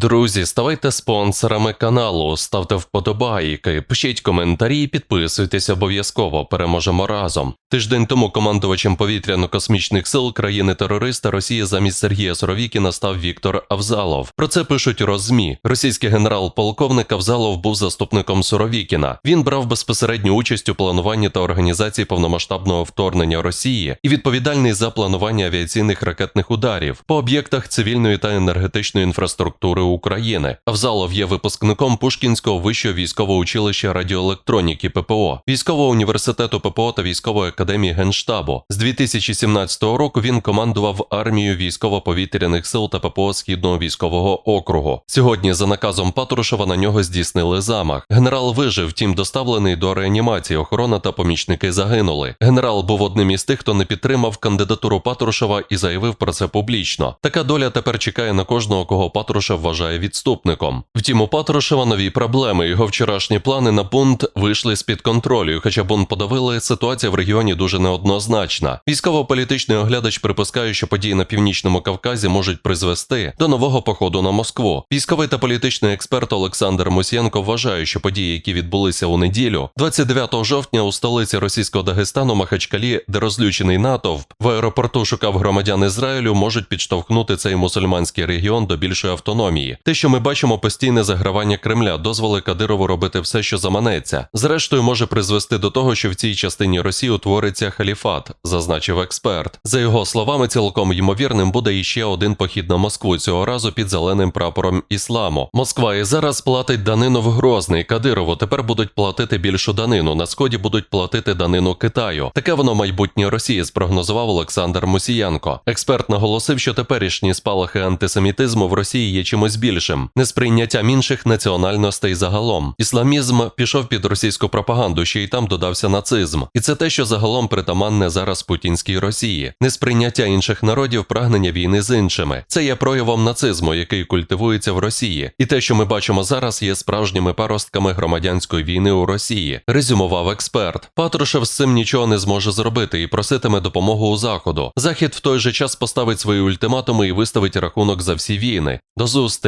Друзі, ставайте спонсорами каналу, ставте вподобайки, пишіть коментарі, і підписуйтесь обов'язково. Переможемо разом. Тиждень тому командувачем повітряно-космічних сил країни-терориста Росії замість Сергія Суровікіна став Віктор Авзалов. Про це пишуть розмі. Російський генерал-полковник Авзалов був заступником Суровікіна. Він брав безпосередню участь у плануванні та організації повномасштабного вторгнення Росії і відповідальний за планування авіаційних ракетних ударів по об'єктах цивільної та енергетичної інфраструктури України. Авзалов є випускником Пушкінського вищого військового училища радіоелектроніки ППО, військового університету ППО та військової академії Генштабу. З 2017 року він командував армією військово-повітряних сил та ППО Східного військового округу. Сьогодні, за наказом Патрушева, на нього здійснили замах. Генерал вижив, втім доставлений до реанімації. Охорона та помічники загинули. Генерал був одним із тих, хто не підтримав кандидатуру Патрушева і заявив про це публічно. Така доля тепер чекає на кожного, кого Патрушев вважає відступником. Втім, у Патрушева нові проблеми. Його вчорашні плани на бунт вийшли з під контролю. Хоча бунт подавили, ситуація в регіоні дуже неоднозначна. Військово-політичний оглядач припускає, що події на північному Кавказі можуть призвести до нового походу на Москву. Військовий та політичний експерт Олександр Мусієнко вважає, що події, які відбулися у неділю, 29 жовтня у столиці російського Дагестану Махачкалі, де розлючений натовп в аеропорту шукав громадян Ізраїлю, можуть підштовхнути цей мусульманський регіон до більшої автономії. Те, що ми бачимо постійне загравання Кремля, дозволи Кадирову робити все, що заманеться. Зрештою, може призвести до того, що в цій частині Росії утвориться халіфат, зазначив експерт. За його словами, цілком ймовірним буде іще один похід на Москву цього разу під зеленим прапором ісламу. Москва і зараз платить данину в Грозний Кадирову. Тепер будуть платити більшу данину. На сході будуть платити данину Китаю. Таке воно майбутнє Росії, спрогнозував Олександр Мусієнко. Експерт наголосив, що теперішні спалахи антисемітизму в Росії є чимось більшим, несприйняттям інших національностей загалом. Ісламізм пішов під російську пропаганду, ще й там додався нацизм. І це те, що загалом притаманне зараз путінській Росії. Несприйняття інших народів, прагнення війни з іншими. Це є проявом нацизму, який культивується в Росії. І те, що ми бачимо зараз, є справжніми паростками громадянської війни у Росії. Резюмував експерт. Патрушев з цим нічого не зможе зробити і проситиме допомогу у заходу. Захід в той же час поставить свої ультиматуми і виставить рахунок за всі війни. До зустрічі,